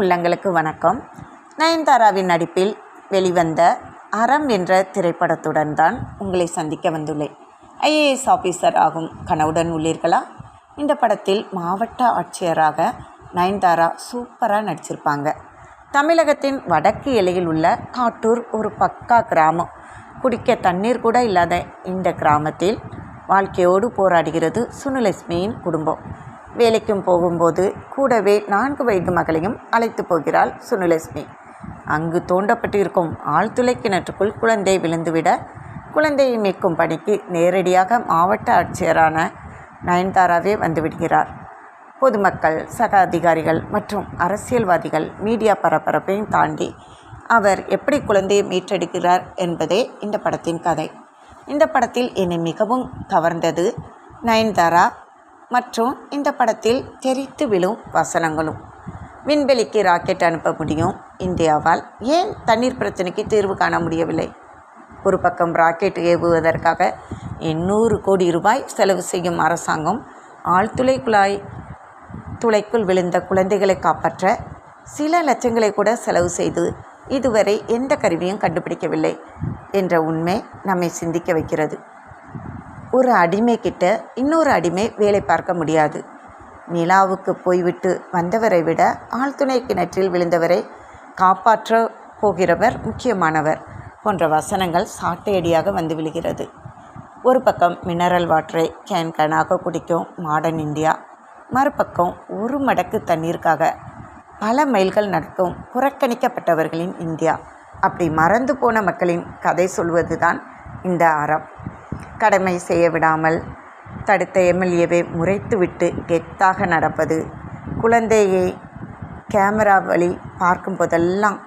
உள்ளங்களுக்கு வணக்கம். நயன்தாராவின் நடிப்பில் வெளிவந்த அறம் என்ற திரைப்படத்துடன் தான் உங்களை சந்திக்க வந்துள்ளேன். ஐஏஎஸ் ஆஃபீஸர் ஆகும் கனவுடன் உள்ளீர்களா? இந்த படத்தில் மாவட்ட ஆட்சியராக நயன்தாரா சூப்பராக நடிச்சிருப்பாங்க. தமிழகத்தின் வடக்கு எல்லையில் உள்ள காட்டூர் ஒரு பக்கா கிராமம். குடிக்க தண்ணீர் கூட இல்லாத இந்த கிராமத்தில் வாழ்க்கையோடு போராடுகிறது சுனுலட்சுமியின் குடும்பம். வேலைக்கும் போகும்போது கூடவே நான்கு வயது மகளையும் அழைத்து போகிறாள் சுனுலட்சுமி அங்கு தோண்டப்பட்டிருக்கும் ஆழ்துளை கிணற்றுக்குள் குழந்தை விழுந்துவிட குழந்தையை மீட்கும் பணிக்கு நேரடியாக மாவட்ட ஆட்சியரான நயன்தாராவே வந்துவிடுகிறார். பொதுமக்கள் சக அதிகாரிகள் மற்றும் அரசியல்வாதிகள் மீடியா பரபரப்பையும் தாண்டி அவர் எப்படி குழந்தையை மீட்டெடுக்கிறார் என்பதே இந்த படத்தின் கதை. இந்த படத்தில் என்னை மிகவும் கவர்ந்தது நயன்தாரா மற்றும் இந்த படத்தில் தெரித்து விழும் வசனங்களும். விண்வெளிக்கு ராக்கெட் அனுப்ப முடியும் இந்தியாவால். ஏன் தண்ணீர் பிரச்சனைக்கு தீர்வு காண முடியவில்லை? ஒரு பக்கம் ராக்கெட் ஏவுவதற்காக எண்ணூறு கோடி ரூபாய் செலவு செய்யும் அரசாங்கம் ஆழ்துளை குழாய் துளைக்குள் விழுந்த குழந்தைகளை காப்பாற்ற சில லட்சங்களை கூட செலவு செய்து இதுவரை எந்த கருவியும் கண்டுபிடிக்கவில்லை என்ற உண்மை நம்மை சிந்திக்க வைக்கிறது. ஒரு அடிமை கிட்ட இன்னொரு அடிமை வேலை பார்க்க முடியாது. நிலாவுக்கு போய்விட்டு வந்தவரை விட ஆழ்துணை கிணற்றில் விழுந்தவரை காப்பாற்ற போகிறவர் முக்கியமானவர் போன்ற வசனங்கள் சாட்டையடியாக வந்து விழுகிறது. ஒரு பக்கம் மினரல் வாட்டரை கேன் கேனாக குடிக்கும் மாடர்ன் இந்தியா மறுபக்கம் ஒரு மடக்கு தண்ணீருக்காக பல மைல்கள் நடக்கும் புறக்கணிக்கப்பட்டவர்களின் இந்தியா. அப்படி மறந்து போன மக்களின் கதை சொல்வது தான் இந்த அறம். கடமை செய்ய விடாமல் தடுத்த எம்எல்ஏவை முறைத்துவிட்டு கெத்தாக நடப்பது. குழந்தையை கேமரா வழி பார்க்கும் போதெல்லாம்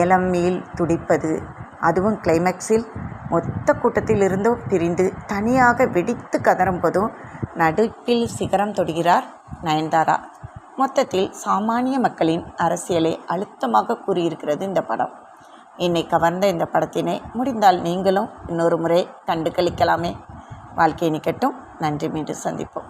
இளமையில் துடிப்பது. அதுவும் கிளைமேக்ஸில் மொத்த கூட்டத்திலிருந்தும் பிரிந்து தனியாக வெடித்து கதறும் போதும் நடுப்பில் சிகரம் தொடுகிறார் நயன்தாரா. மொத்தத்தில் சாமானிய மக்களின் அரசியலை அழுத்தமாக கூறியிருக்கிறது இந்த படம். என்னை கவர்ந்த இந்த படத்தினை முடிந்தால் நீங்களும் இன்னொரு முறை கண்டு கழிக்கலாமே வாழ்க்கை நிக்கட்டும் நன்றி. மீண்டும் சந்திப்போம்.